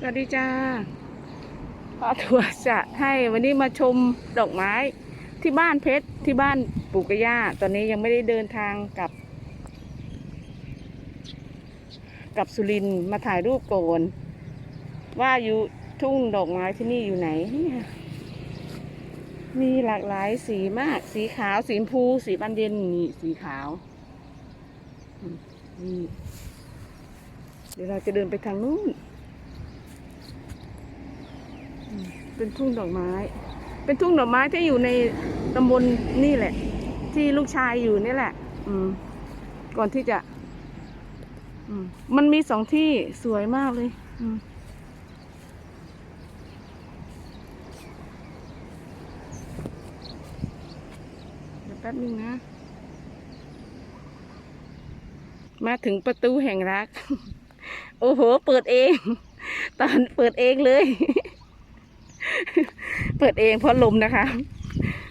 สวัสดีจ้าพ่อทัวร์จะให้วันนี้มาชมดอกไม้ที่บ้านเพชรที่บ้านปู่กย่าตอนนี้ยังไม่ได้เดินทางกลับกลับสุรินมาถ่ายรูปโกน ว่าอยู่ทุ่งดอกไม้ที่นี่อยู่ไหนนี่ยมีหลากหลายสีมาก สีขาว สีชมพู สีบานเย็นนี่สีขาวนี่เดี๋ยวเราจะเดินไปทางนู้น เป็นทุ่งดอกไม้ เป็นทุ่งดอกไม้ที่อยู่ในตำบลนี่แหละ ที่ลูกชายอยู่นี่แหละ อืม ก่อนที่จะ อืม มันมีสองที่สวยมากเลย อืมเดี๋ยวแป๊บนึงนะ มาถึงประตูแห่งรัก โอ้โห เปิดเอง ตอนเปิดเองเลย เปิดเองเพราะลมนะคะ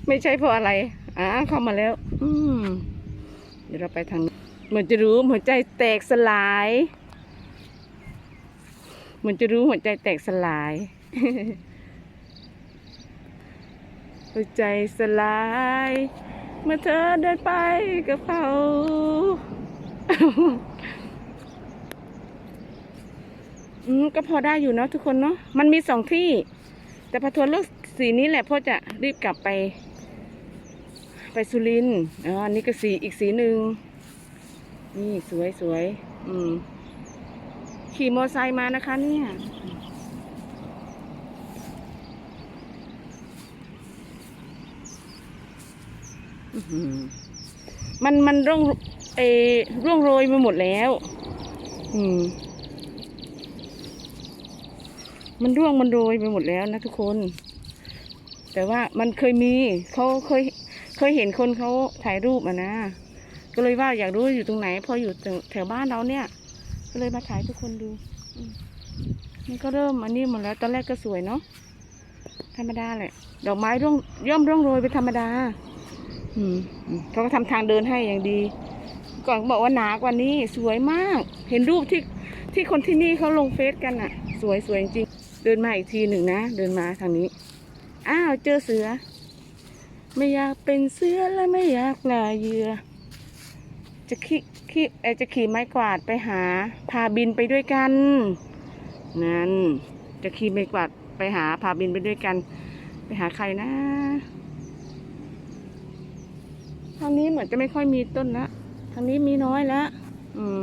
ไม่ใช่เพราะอะไรอ่าเข้ามาแล้ว อืมเดี๋ยวเราไปทางเหมือนจะรู้หัวใจแตกสลาย เหมือนจะรู้หัวใจแตกสลาย หัวใจสลาย เมื่อเธอเดินไปกับเขาอืมก็พอได้อยู่เนาะทุกคนเนาะมันมีสองที่ แต่พอทวนเลือกสีนี้แหละพ่อจะรีบกลับไป ไปสุรินทร์อ๋ออันนี้ก็สีอีกสีหนึ่งนี่สวยสวยอืม ขี่มอไซค์มานะคะ เนี่ยมันมันร่วงเออร่วงโรยไปหมดแล้ว อืม มันร่วงมันโรยไปหมดแล้วนะทุกคน แต่ว่ามันเคยมีเขาเคยเคยเห็นคนเขาถ่ายรูปอะนะ ก็เลยว่าอยากรู้อยู่ตรงไหน พออยู่แถวบ้านเราเนี่ย ก็เลยมาถ่ายให้ทุกคนดูนี่ก็เริ่มอันนี้หมดแล้ว ตอนแรกก็สวยเนาะธรรมดาแหละ ดอกไม้ร่วงย่อมร่วงโรยไปนธรรมดา อืมเขาก็ทำทางเดินให้อย่างดี ก่อนบอกว่าหนากว่านี้สวยมาก เห็นรูปที่ที่คนที่นี่เขาลงเฟซกันอะสวยสวยจริง เดินมาอีกทีหนึ่งนะ เดินมาทางนี้ อ้าวเจอเสือ ไม่อยากเป็นเสือและไม่อยากลาเหยื่อจะขี่ขี่จะขี่ไม้กวาดไปหา พาบินไปด้วยกัน นั่น จะขี่ไม้กวาดไปหาพาบินไปด้วยกัน ไปหาใครนะทางนี้เหมือนจะไม่ค่อยมีต้นละทางนี้มีน้อยแล้วอืม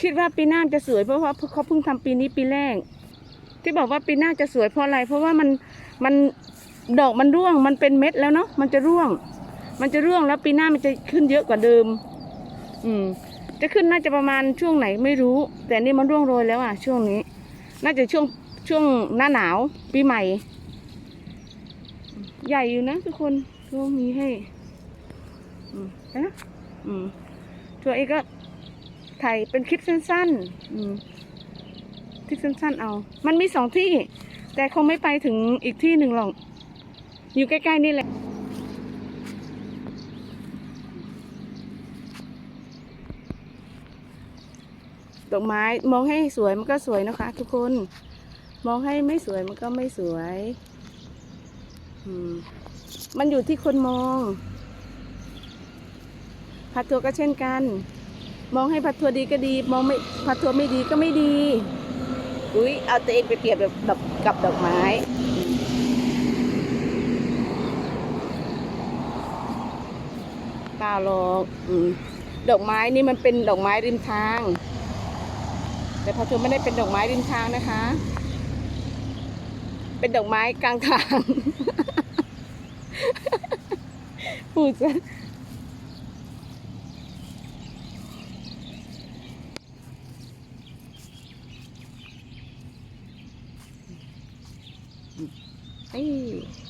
คิดว่าปีหน้าจะสวยเพราะว่าเขาเพิ่งทำปีนี้ปีแรก ที่บอกว่าปีหน้าจะสวยเพราะอะไร เพราะว่ามันมันดอกมันร่วง มันเป็นเม็ดแล้วเนาะมันจะร่วง มันจะร่วงแล้วปีหน้ามันจะขึ้นเยอะกว่าเดิม อืม จะขึ้นน่าจะประมาณช่วงไหนไม่รู้ แต่นี่มันร่วงโรยแล้วอะช่วงนี้ น่าจะช่วงช่วงหน้าหนาว ปีใหม่ ใหญ่อยู่นะทุกคนก็มีให้ อืมนะอืมตัวเองก็ ถ่ายเป็นคลิปสั้นๆอืมคลิปสั้นๆเอา มันมีสองที่ แต่คงไม่ไปถึงอีกที่หนึ่งหรอก อยู่ใกล้ๆนี่แหละดอกไม้มองให้สวยมันก็สวยนะคะ ทุกคน มองให้ไม่สวยมันก็ไม่สวยมันอยู่ที่คนมองผัดถั่วก็เช่นกัน มองให้ผัดถั่วดีก็ดี มองไม่ผัดถั่วไม่ดีก็ไม่ดี อุ้ยเอาตัวเองไปเปรียบแบบกับกับดอกไม้เปล่าหรอกดอกไม้นี่มันเป็นดอกไม้ริมทาง แต่ผัดถั่วไม่ได้เป็นดอกไม้ริมทางนะคะ เป็นดอกไม้กลางทาง พูดซะ เอ้ย